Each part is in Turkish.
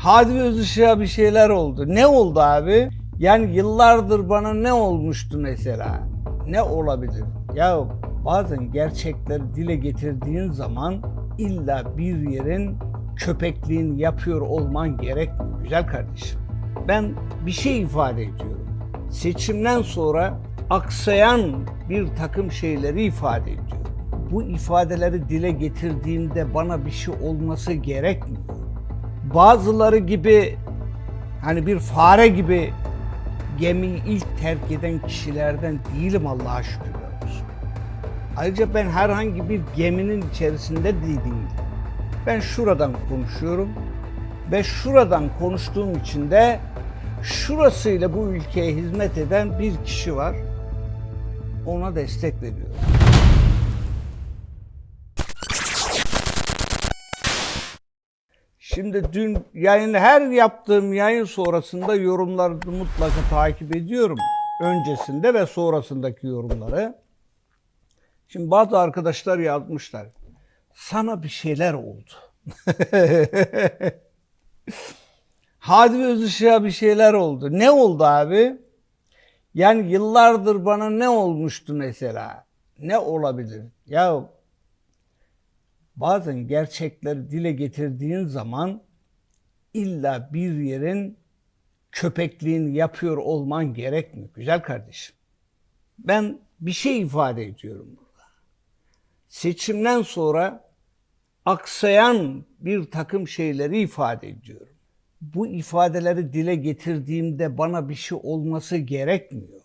Hadi ve Özışık'a bir şeyler oldu. Ne oldu abi? Yani yıllardır bana ne olmuştu mesela? Ne olabilir? Ya bazen gerçekleri dile getirdiğin zaman illa bir yerin köpekliğini yapıyor olman gerekmiyor güzel kardeşim. Ben bir şey ifade ediyorum. Seçimden sonra aksayan bir takım şeyleri ifade ediyorum. Bu ifadeleri dile getirdiğimde bana bir şey olması gerekmiyor bazıları gibi hani bir fare gibi gemiyi ilk terk eden kişilerden değilim Allah'a şükürler olsun. Ayrıca ben herhangi bir geminin içerisinde de değilim. Ben şuradan konuşuyorum ve şuradan konuştuğum için de şurasıyla bu ülkeye hizmet eden bir kişi var. Ona destek veriyorum. Şimdi dün yayın her yaptığım yayın sonrasında yorumları mutlaka takip ediyorum. Öncesinde ve sonrasındaki yorumları. Şimdi bazı arkadaşlar yazmışlar. Sana bir şeyler oldu. Hadi Özışık'a bir şeyler oldu. Ne oldu abi? Yani yıllardır bana ne olmuştu mesela? Ne olabilir? Ya bazen gerçekleri dile getirdiğin zaman illa bir yerin köpekliğini yapıyor olman gerekmiyor güzel kardeşim. Ben bir şey ifade ediyorum burada. Seçimden sonra aksayan bir takım şeyleri ifade ediyorum. Bu ifadeleri dile getirdiğimde bana bir şey olması gerekmiyor.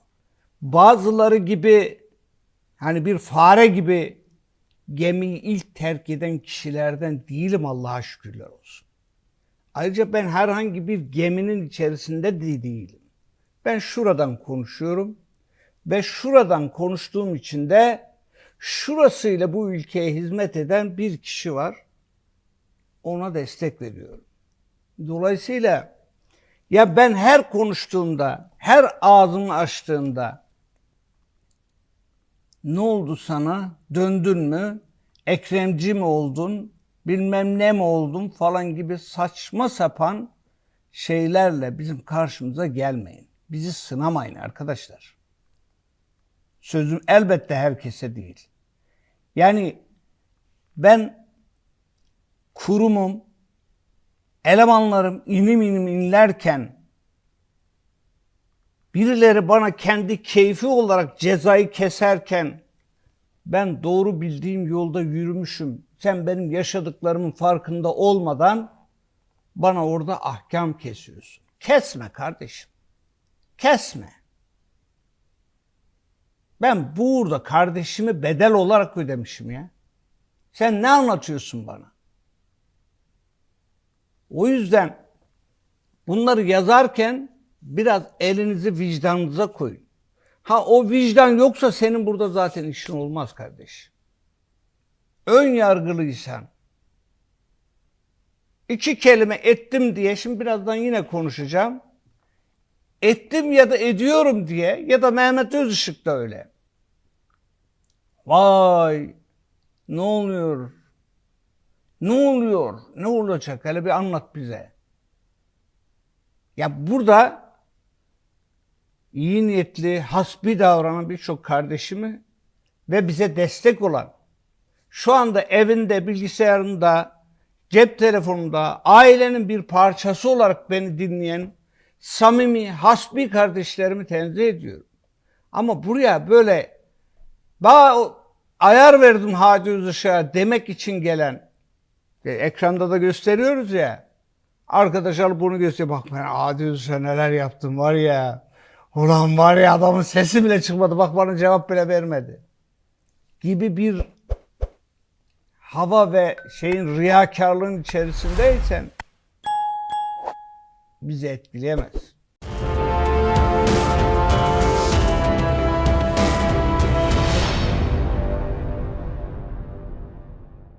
Bazıları gibi hani bir fare gibi gemiyi ilk terk eden kişilerden değilim Allah'a şükürler olsun. Ayrıca ben herhangi bir geminin içerisinde de değilim. Ben şuradan konuşuyorum ve şuradan konuştuğum için de şurasıyla bu ülkeye hizmet eden bir kişi var. Ona destek veriyorum. Dolayısıyla ya ben her konuştuğumda, her ağzımı açtığımda ne oldu sana? Döndün mü? Ekremci mi oldun? Bilmem ne mi oldun falan gibi saçma sapan şeylerle bizim karşımıza gelmeyin. Bizi sınamayın arkadaşlar. Sözüm elbette herkese değil. Yani ben kurumum, elemanlarım inim inim inlerken birileri bana kendi keyfi olarak cezayı keserken ben doğru bildiğim yolda yürümüşüm. Sen benim yaşadıklarımın farkında olmadan bana orada ahkam kesiyorsun. Kesme kardeşim. Kesme. Ben burada kardeşimi bedel olarak ödemişim ya. Sen ne anlatıyorsun bana? O yüzden bunları yazarken biraz elinizi vicdanınıza koyun. Ha o vicdan yoksa senin burada zaten işin olmaz kardeş. Ön yargılıysan, iki kelime ettim diye, şimdi birazdan yine konuşacağım. Ettim ya da ediyorum diye ya da Mehmet Özışık da öyle. Vay ne oluyor? Ne oluyor? Ne olacak? Hele bir anlat bize. Ya burada iyi niyetli, hasbi davranan birçok kardeşimi ve bize destek olan, şu anda evinde, bilgisayarında, cep telefonunda, ailenin bir parçası olarak beni dinleyen samimi, hasbi kardeşlerimi tenzih ediyorum. Ama buraya böyle ayar verdim Hadi Özışık'a demek için gelen, e, ekranda da gösteriyoruz ya, arkadaşlar bunu gösteriyor. Bak ben Hadi Özışık'a neler yaptım var ya. Ulan var ya adamın sesi bile çıkmadı. Bak bana cevap bile vermedi. Gibi bir hava ve şeyin riyakarlığın içerisindeysen bizi etkileyemez.